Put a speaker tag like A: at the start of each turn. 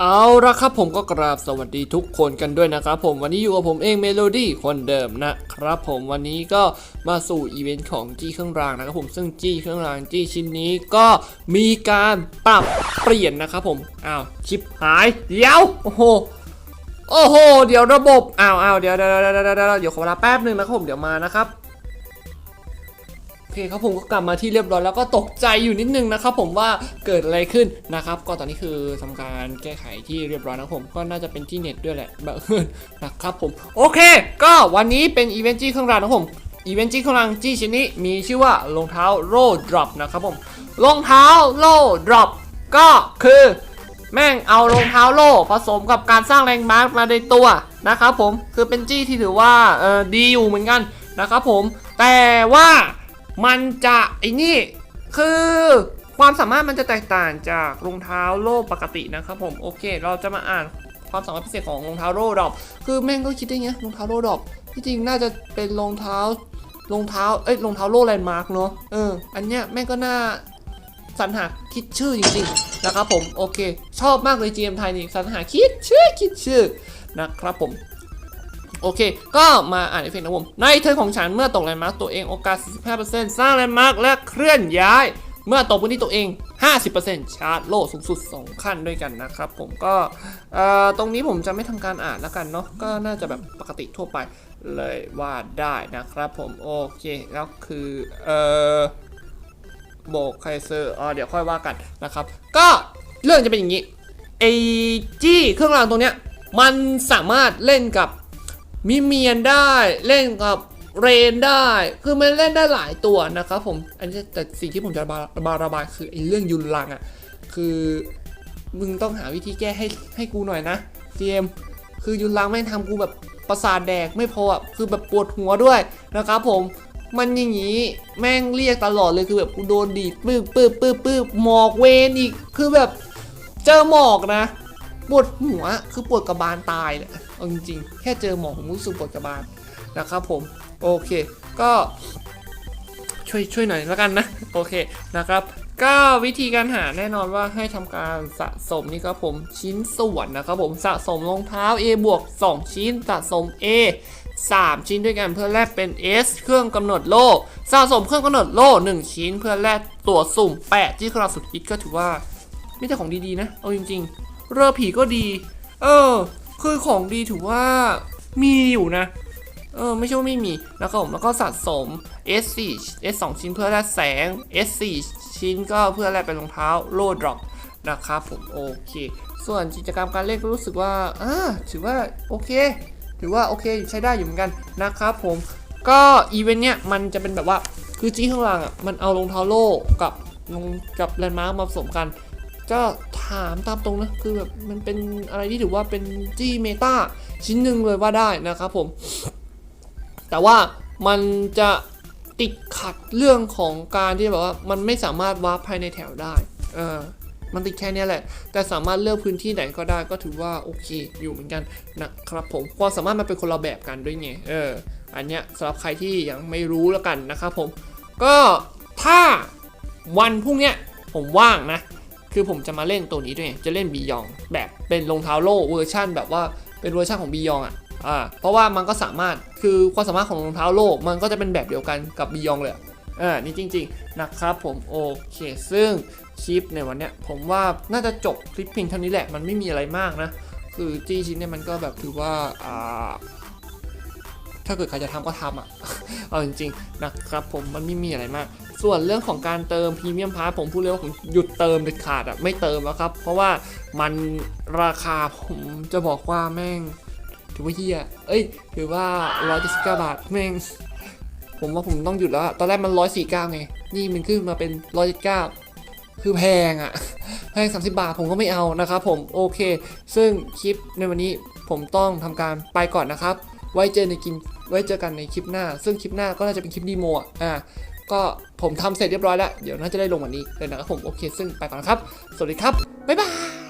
A: เอาละครับผมก็กราบสวัสดีทุกคนกันด้วยนะครับผมวันนี้อยู่กับผมเองเมโลดี้คนเดิมนะครับผมวันนี้ก็มาสู่อีเวนต์ของจี้เครื่องรางนะครับผมซึ่งจี้เครื่องรางจี้ชิ้นนี้ก็มีการปรับเปลี่ยนนะครับผมอ้าวชิปหายเดี๋ยวโอ้โหโอ้โห เดี๋ยวระบบอ้าวอ้าวเดี๋ยวเดี๋ยวเดี๋ยวเดี๋ยวเดี๋ยวเดี๋ยวขอเวลาแป๊บหนึ่งนะครับผมเดี๋ยวมานะครับ อเคครับผมก็กลับมาที่เรียบร้อยแล้วก็ตกใจอยู่นิดนึงนะครับผมว่าเกิดอะไรขึ้นนะครับ ก็ตอนนี้คือทำการแก้ไขที่เรียบร้อยนะผมก็น่าจะเป็นที่เน็ตด้วยแหละบังเอิญนะครับผมโอเค ก็วันนี้เป็นอีเวนต์จี้เครื่องรางนะผมอีเวนต์จี้เครื่องรางจี้ชิ้นนี้มีชื่อว่ารองเท้าโร่ดรอปนะครับผมรองเท้าโร่ดรอปก็คือแม่งเอารองเท้าโล่ผสมกับการสร้างแรงมาร์กมาในตัวนะครับผมคือเป็นจี้ที่ถือว่าเออดีอยู่เหมือนกันนะครับผมแต่ว่า มันจะไอ้นี่คือความสามารถมันจะแตกต่างจากรองเท้าโล่ปกตินะครับผมโอเค เราจะมาอ่านความสามารถพิเศษของรองเท้าโล่ดอปคือแม่งก็คิดได้ไงรองเท้าโล่ดอปที่จริงน่าจะเป็นรองเท้ารองเท้าเอ้ยรองเท้าโล่แลนด์มาร์กเนาะเอออันเนี้ยแม่งก็น่าสรรหาคิดชื่อจริงๆนะครับผมโอเค ชอบมากเลย GM ไทยนี่สรรหาคิดชื่อคิดชื่อนะครับผม โอเค ก็มาอ่านเอฟเฟกต์นะผมในเทิร์นของฉันเมื่อตกแลนด์มาร์กตัวเองโอกาส 45%สร้างแลนด์มาร์กและเคลื่อนย้าย เมื่อตกพื้นที่ตัวเอง 50%ชาร์จโล่สูงสุด 2 ขั้นด้วยกันนะครับผมก็ตรงนี้ผมจะไม่ทำการอ่านแล้วกันเนาะก็น่าจะแบบปกติทั่วไปเลยว่าได้นะครับผมโอเคแล้วคือเออโบกไคเซอร์อ๋อเดี๋ยวค่อยว่ากันนะครับ ก็เรื่องจะเป็นอย่างนี้ไอจี้เครื่องรางตรงเนี้ยมันสามารถเล่นกับ มิเมียนได้เล่นกับเรนได้ คือมันเล่นได้หลายตัวนะครับผม อันนี้แต่สิ่งที่ผมจะระบายระบายคือไอเรื่องยุนลังอะ่ะ คือมึงต้องหาวิธีแก้ให้ให้กูหน่อยนะเจมคือยุนลังแม่งทำกูแบบประสาทแดกไม่พออะคือแบบปวดหัวด้วยนะครับผมมันอย่างนี้แม่งเรียกตลอดเลยคือแบบกูโดนดีดปื้บปื้บปื้บปื้บหมอกเวนอีกคือแบบเจอหมอกนะ ปวดหัวคือปวดกระบาลตายเลย เอาจริงๆ แค่เจอหมอผมรู้สึกปวดกระบาลนะครับผม โอเค ก็ช่วยช่วยหน่อยแล้วกันนะ โอเคนะครับก็วิธีการหาแน่นอนว่าให้ทำการสะสมนี่ครับผมชิ้นส่วนนะครับผมสะสมรองเท้า A บวก2 ชิ้นสะสม A 3 ชิ้นด้วยกันเพื่อแลกเป็น S เครื่องกำหนดโล่สะสมเครื่องกำหนดโล่1ชิ้น เพื่อแลกตัวสุ่ม 8 ที่คราสุดฮิตก็ถือว่าไม่ใช่ของดีๆนะเอาจริง ๆ เรือผีก็ดี เออ คือของดีถือว่ามีอยู่นะ เออไม่ใช่ว่าไม่มีนะครับผมแล้วก็สะสม S4 S2 ชิ้นเพื่อแลกแสง S4 ชิ้นก็เพื่อแลกเป็นรองเท้าโลดรอปนะครับผมโอเค ส่วนกิจกรรมการเล่นก็รู้สึกว่าอ่าถือว่าโอเค ถือว่าโอเคใช้ได้อยู่เหมือนกันนะครับผม ก็อีเวนต์เนี้ยมันจะเป็นแบบว่าคือจี้ข้างล่างอะมันเอารองเท้าโล่กับรองกับแลนด์มาร์กมาผสมกัน ก็ามตามตรงนะคือแบบมันเป็นอะไรที่ถือว่าเป็นจี้เมตาชิ้นหนึ่งเลยว่าได้นะครับผม แต่ว่ามันจะติดขัดเรื่องของการที่แบบว่ามันไม่สามารถวาร์ปภายในแถวได้เออมันติดแค่นี้แหละ แต่สามารถเลือกพื้นที่ไหนก็ได้ก็ถือว่าโอเคอยู่เหมือนกันนะครับผมความสามารถมันเป็นคนละแบบกันด้วยไงเอออันเนี้ยสำหรับใครที่ยังไม่รู้แล้วกันนะครับผม ก็ถ้าวันพรุ่งเนี้ยผมว่างนะ คือผมจะมาเล่นตัวนี้ด้วย จะเล่นบียองแบบเป็นรองเท้าโล่เวอร์ชั่น แบบว่าเป็นเวอร์ชั่นของบียองอะอ่าเพราะว่ามันก็สามารถคือความสามารถของรองเท้าโลกมันก็จะเป็นแบบเดียวกันกับบียองเลยอะอ่านี่จริง ๆ นะครับผมโอเค ซึ่งคลิปในวันเนี้ยผมว่าน่าจะจบคลิปเพียงเท่านี้แหละมันไม่มีอะไรมากนะ คือจี้ชิ้นเนี่ยมันก็แบบถือว่าอ่าถ้าเกิดใครจะทำก็ทำอะ เอาจริงๆนะครับผมมันไม่มีอะไรมาก ส่วนเรื่องของการเติมพรีเมียมพาร์ผมพูดเลยว่าผมหยุดเติมเด็ดขาดอะไม่เติมแล้วครับ เพราะว่ามันราคาผมจะบอกว่าแม่ง ถือว่าเฮียเอ้ยถือว่า179บาทแม่ง ผมว่าผมต้องหยุดแล้วอะตอนแรกมัน149ไงนี่มันขึ้นมาเป็น179คือแพงอะแพง30 บาทผมก็ไม่เอานะครับผมโอเค ซึ่งคลิปในวันนี้ผมต้องทำการไปก่อนนะครับ ไว้เจอในคลิปไว้เจอกันในคลิปหน้า ซึ่งคลิปหน้าก็น่าจะเป็นคลิปดีโมอะอ่า ก็ผมทำเสร็จเรียบร้อยแล้ว เดี๋ยวน่าจะได้ลงวันนี้เลยนะครับผมโอเค ซึ่งไปก่อนนะครับ สวัสดีครับ บ๊ายบาย